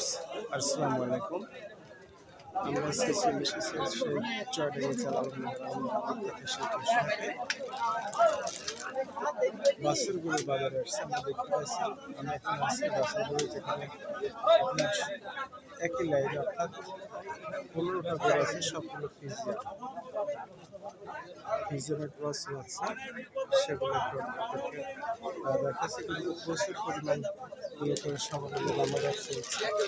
Viewers আসসালামু আলাইকুম আমরা আজকে চলে এসেছি সেই চটে চালাবো বাসুরগুলো বাজারে আসছে আমরা দেখতে পাচ্ছি আমরা এখন আছি বাসুরগুলো যেখানে আপনার একই লাইন অর্থাৎ পনেরোটা বের আছে সবগুলো ফিজিয়া ফিজিয়ামের ক্রস হচ্ছে, সেগুলো দেখাচ্ছি কিন্তু প্রচুর পরিমাণ মনে করে সমাধান নামা যাচ্ছে সেগুলো।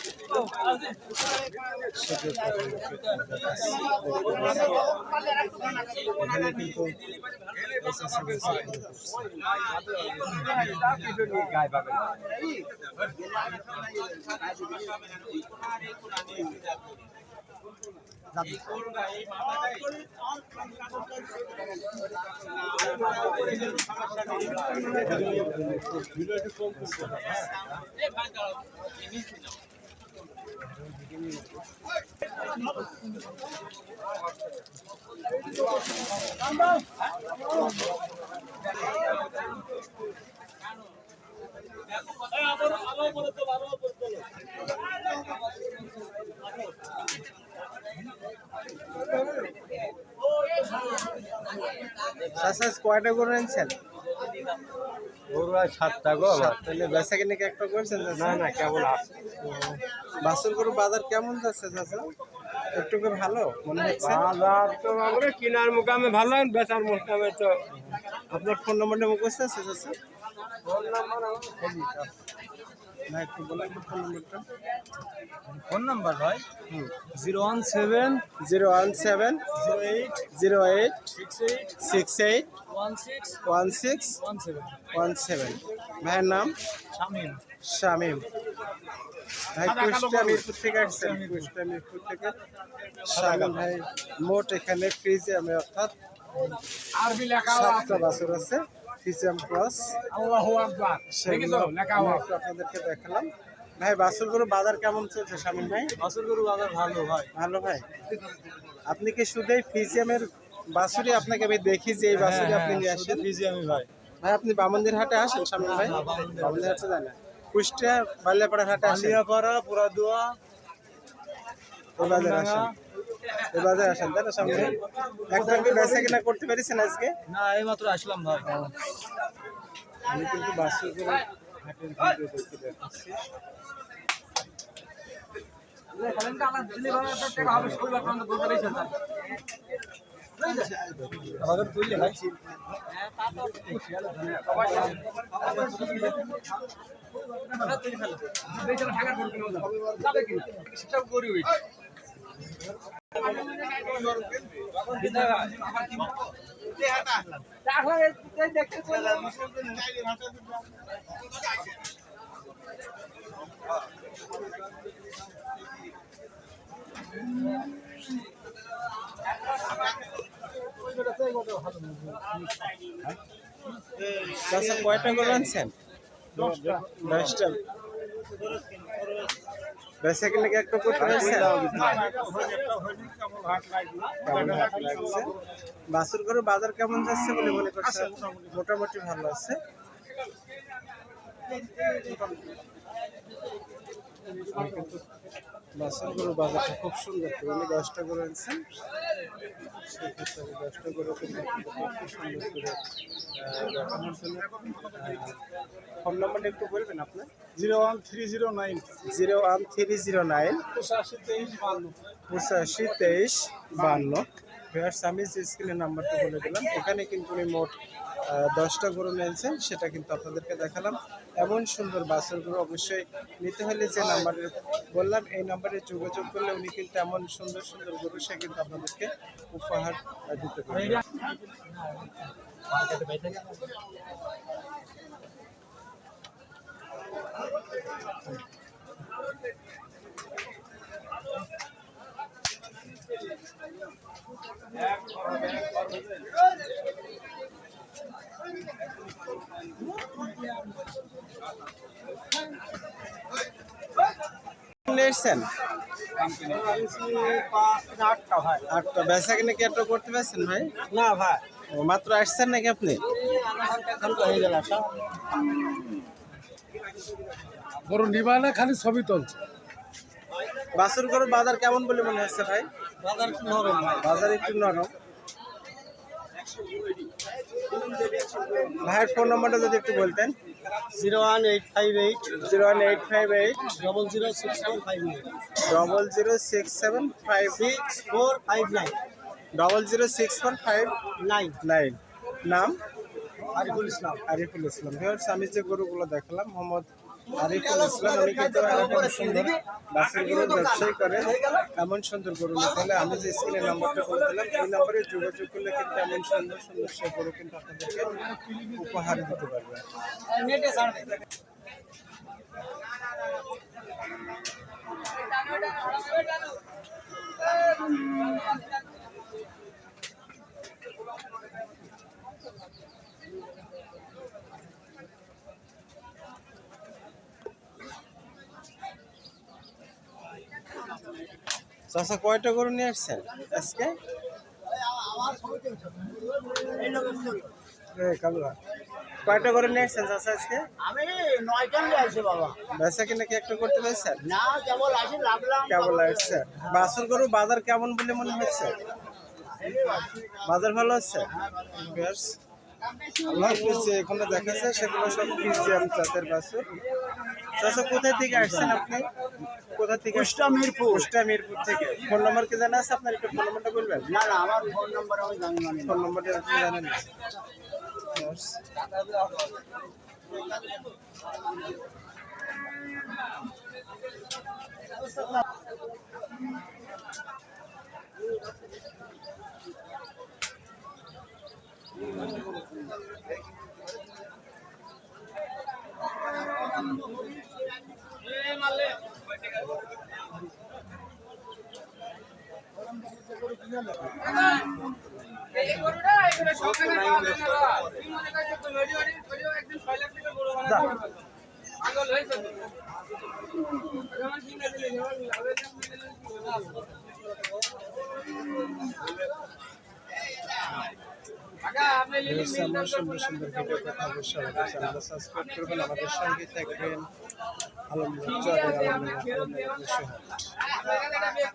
এখানে কিন্তু রয়েছে, এখানে করছে। চাচা কয়টা করে আনছেন গরু আর সাতটা গো। তাহলে বেচা কিনে একটা করছেন না না কেবল আছে বাসুর গরু বাজার কেমন যাচ্ছে চাচা? একটু ভালো মনে হচ্ছে? বাজার তো আমরা কিনার মুকামে ভালো বেচার মুকামে তো। আপনার ফোন নম্বরটা মুখস্থ আছে চাচা? না একটু বলেন ফোন নম্বরটা ফোন নাম্বার ভাই? Zero one seven zero one seven zero eight zero eight six eight six eight one six one six one seven. One seven. ভাইয়ের নাম? শামিম। শামিম। ভাই কুষ্টিয়া মিরপুর থেকে আসছেন কুষ্টিয়া মিরপুর থেকে। শামিম ভাই মোট এখানে ফ্রিজে আমি অর্থাৎ সাতটা বাছুর আছে। ফিজিয়াম ক্রস। আল্লাহু আকবার। সেগুলো আপনাদেরকে দেখালাম। ভাই বাছুরগুলো বাজার কেমন চলছে শামিম ভাই? বাসুর গরু বাজার ভালো ভাই। ভালো ভাই? আপনি কি শুধু ফিজিয়ামের বাছুরি আপনাকে আমি দেখি যে এই বাছুরি আপনি নিয়ে আসেন? বিজি ভাই। ভাই আপনি বামন্দির হাটে আসেন শামিম ভাই? বামন্দির হাটে। জানেন কুষ্টিয়া বাল্যাপাড়ার হাটে আসেন। আলিয়াপাড়া পুরা দোয়া আসেন। বাজারে আসেন তাই না সামনে? একদম কি বেচা কিনা করতে পেরেছেন আজকে? না এই মাত্র আসলাম ভাই। আমি কিন্তু বাসুগুলো হাটের ভিডিও দেখতে দেখাচ্ছি আমাদের তুললে ভাই চাচা কয়টা করে আনছেন? দশটা। বেচা কিনা কি একটা করতে পারছে বাসুর করে বাজার কেমন যাচ্ছে বলে মনে করছেন? মোটামুটি। ভালো আছে। বাসুর গরুর বাজারটা খুব সুন্দর তো উনি দশটা করে আনছেন সেক্ষেত্রে করে ফোন নাম্বারটা একটু বলবেন আপনার zero one three zero nine. Zero one three zero nine. পঁচাশি তেইশ বান্ন। পঁচাশি তেইশ যে স্ক্রিনের নাম্বারটা বলে দিলাম, এখানে কিন্তু উনি মোট দশটা গরু নিয়েছেন, সেটা কিন্তু আপনাদেরকে দেখালাম। এমন সুন্দর বাসের অবশ্যই নিতে হলে যে নাম্বারে বললাম, এই নাম্বারে যোগাযোগ করলে উনি কিন্তু এমন সুন্দর সুন্দর গরু সে কিন্তু আপনাদেরকে উপহার দিতে পারবেন নিয়ে এসছেন? আটটা। ভাই আটটা বেচা কিনে কি একটা করতে পারছেন ভাই? না ভাই। ও, মাত্র আসছেন নাকি আপনি? হয়ে গেল গরু নিবা না খালি ছবি তুলছে। বাছুর গরুর বাজার কেমন বলে মনে হচ্ছে ভাই? বাজার একটু নরম ভাই। বাজার একটু নরম। ভাইয়ের ফোন নম্বরটা যদি একটু বলতেন। Zero one eight five eight zero one eight five eight double zero six seven five nine double zero six seven five six four five nine double zero six one five nine nine নাম? Ariful Islam. Ariful Islam. Viewers আমি যে গরুগুলো দেখালাম মোহাম্মদ আরিফুল ইসলাম উনি কিন্তু এরকম সুন্দর বাসের গরুর ব্যবসায়ী করে। এমন সুন্দর গরু নিতে হলে আমি যে স্ক্রিনে নাম্বারটা বলে দিলাম এই নাম্বারে যোগাযোগ করলে কিন্তু এমন সুন্দর সুন্দর সে গরু কিন্তু আপনাদেরকে উপহার দিতে পারবে। নেটে চাষা কয়টা গরু নিয়ে আসছেন আজকে? কয়টা গরু নিয়ে আসছেন চাষা আজকে? আমি নয়টা নিয়ে আসি বাবা। বেচা কিনা কি একটা করতে পেরেছেন? না কেবল আসি লাভলাম। কেমন লাগছে বাসুর গরু বাজার কেমন বলে মনে হচ্ছে? বাজার ভালো হচ্ছে বেশ। যে এখানে দেখাচ্ছে সেগুলো সব ফিজিয়াম জাতের বাসুর চাচা কোথায় থেকে আসছেন আপনি? কোথা থেকে কুষ্টা মিরপুর। কুষ্টা মিরপুর থেকে। ফোন নাম্বার কি জানা আছে? আপনার একটু ফোন নাম্বারটা বলবেন? না না আমার ফোন নাম্বার আমি জানি না। ফোন নাম্বারটা আপনি জানেন না। বেশ। বেশ, আমরা সুন্দর সুন্দর ভিডিও কথা অবশ্যই আমাদের সাবস্ক্রাইব করবেন আমাদের সঙ্গে থাকবেন আলহামদুলিল্লাহ আলহামদুলিল্লাহ